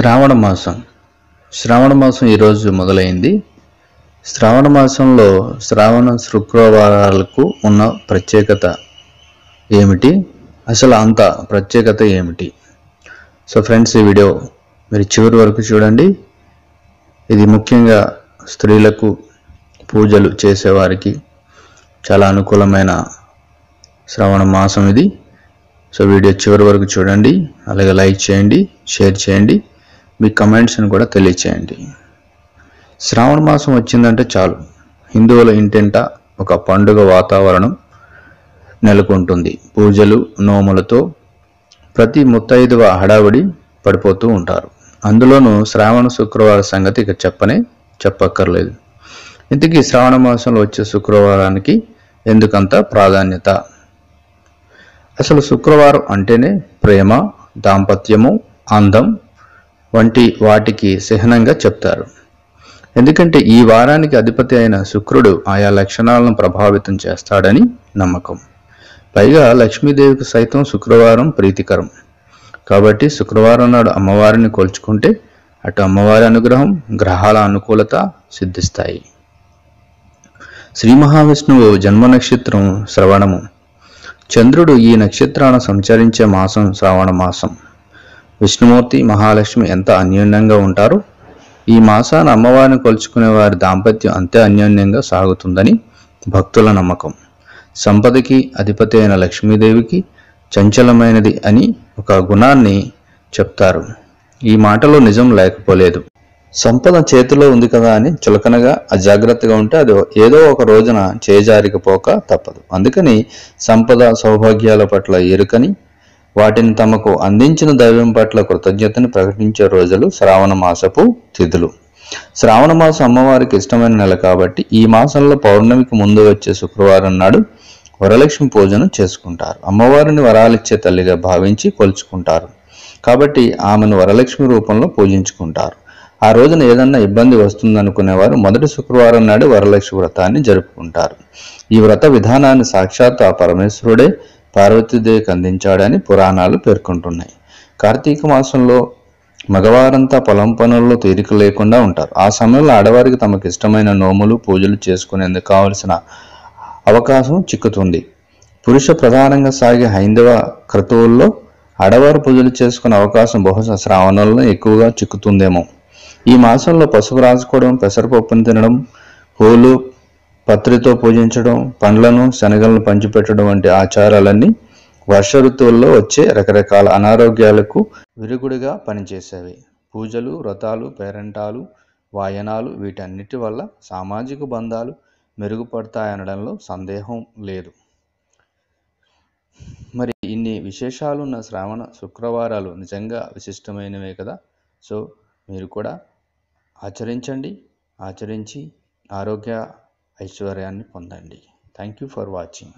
శ్రావణ మాసం. శ్రావణ మాసం ఈరోజు మొదలైంది. శ్రావణ మాసంలో శ్రావణ శుక్రవారాలకు ఉన్న ప్రత్యేకత ఏమిటి? అసలు అంత ప్రత్యేకత ఏమిటి? సో ఫ్రెండ్స్ ఈ వీడియో మీరు చివరి వరకు చూడండి. ఇది ముఖ్యంగా స్త్రీలకు పూజలు చేసేవారికి చాలా అనుకూలమైన శ్రావణ మాసం ఇది. సో వీడియో చివరి వరకు చూడండి. అలాగే లైక్ చేయండి షేర్ చేయండి. మీ కమెంట్స్ని కూడా తెలియచేయండి. శ్రావణ మాసం వచ్చిందంటే చాలు. హిందువుల ఇంటింట ఒక పండుగ వాతావరణం నెలకొంటుంది. పూజలు నోములతో ప్రతి ముత్తైదువ హడావిడి పడిపోతూ ఉంటారు. అందులోనూ శ్రావణ శుక్రవారం సంగతి ఇక చెప్పనే చెప్పక్కర్లేదు. ఇంతకీ శ్రావణ మాసంలో వచ్చే శుక్రవారానికి ఎందుకంత ప్రాధాన్యత? అసలు శుక్రవారం అంటేనే ప్రేమ దాంపత్యము అందం వంటి వాటికి చిహ్నంగా చెప్తారు. ఎందుకంటే ఈ వారానికి అధిపతి అయిన శుక్రుడు ఆయా లక్షణాలను ప్రభావితం చేస్తాడని నమ్మకం. పైగా లక్ష్మీదేవికి సైతం శుక్రవారం ప్రీతికరం. కాబట్టి శుక్రవారం నాడు అమ్మవారిని కోల్చుకుంటే అటు అమ్మవారి అనుగ్రహం గ్రహాల అనుకూలత సిద్ధిస్తాయి. శ్రీ మహావిష్ణువు జన్మ నక్షత్రం శ్రవణము. చంద్రుడు ఈ నక్షత్రాన సంచరించే మాసం శ్రావణ మాసం. విష్ణుమూర్తి మహాలక్ష్మి ఎంత అన్యోన్యంగా ఉంటారో ఈ మాసాన అమ్మవారిని కొలుచుకునే వారి దాంపత్యం అంతే అన్యోన్యంగా సాగుతుందని భక్తుల నమ్మకం. సంపదకి అధిపతి అయిన లక్ష్మీదేవికి చంచలమైనది అని ఒక గుణాన్ని చెప్తారు. ఈ మాటలో నిజం లేకపోలేదు. సంపద చేతిలో ఉంది కదా అని చులకనగా అజాగ్రత్తగా ఉంటే అది ఏదో ఒక రోజున చేజారికపోక తప్పదు. అందుకని సంపద సౌభాగ్యాల పట్ల ఎరుకని వాటిని తమకు అందించిన దైవం పట్ల కృతజ్ఞతను ప్రకటించే రోజులు శ్రావణ మాసపు తిథులు. శ్రావణ మాసం అమ్మవారికి ఇష్టమైన నెల కాబట్టి ఈ మాసంలో పౌర్ణమికి ముందు వచ్చే శుక్రవారం నాడు వరలక్ష్మి పూజను చేసుకుంటారు. అమ్మవారిని వరాలిచ్చే తల్లిగా భావించి కొలుచుకుంటారు. కాబట్టి ఆమెను వరలక్ష్మి రూపంలో పూజించుకుంటారు. ఆ రోజున ఏదన్నా ఇబ్బంది వస్తుందనుకునేవారు మొదటి శుక్రవారం నాడు వరలక్ష్మి వ్రతాన్ని జరుపుకుంటారు. ఈ వ్రత విధానాన్ని సాక్షాత్ ఆ పరమేశ్వరుడే పార్వతీదేవికి అందించాడని పురాణాలు పేర్కొంటున్నాయి. కార్తీక మాసంలో మగవారంతా పొలం పనుల్లో తీరిక లేకుండా ఉంటారు. ఆ సమయంలో ఆడవారికి తమకు ఇష్టమైన నోములు పూజలు చేసుకునేందుకు కావలసిన అవకాశం చిక్కుతుంది. పురుష ప్రధానంగా సాగే హైందవ క్రతువుల్లో ఆడవారు పూజలు చేసుకునే అవకాశం బహుశా శ్రావణంలో ఎక్కువగా చిక్కుతుందేమో. ఈ మాసంలో పసుపు రాసుకోవడం పెసరపప్పును తినడం పూలు పత్రితో పూజించడం పండ్లను శనగలను పంచిపెట్టడం వంటి ఆచారాలన్నీ వర్ష ఋతువుల్లో వచ్చే రకరకాల అనారోగ్యాలకు విరుగుడిగా పనిచేసేవి. పూజలు వ్రతాలు పేరంటాలు వాయనాలు వీటన్నిటి వల్ల సామాజిక బంధాలు మెరుగుపడతాయనడంలో సందేహం లేదు. మరి ఇన్ని విశేషాలు ఉన్న శ్రావణ శుక్రవారాలు నిజంగా విశిష్టమైనవే కదా? సో మీరు కూడా ఆచరించండి. ఆచరించి ఆరోగ్య ఐశ్వర్యాన్ని పొందండి. Thank you for watching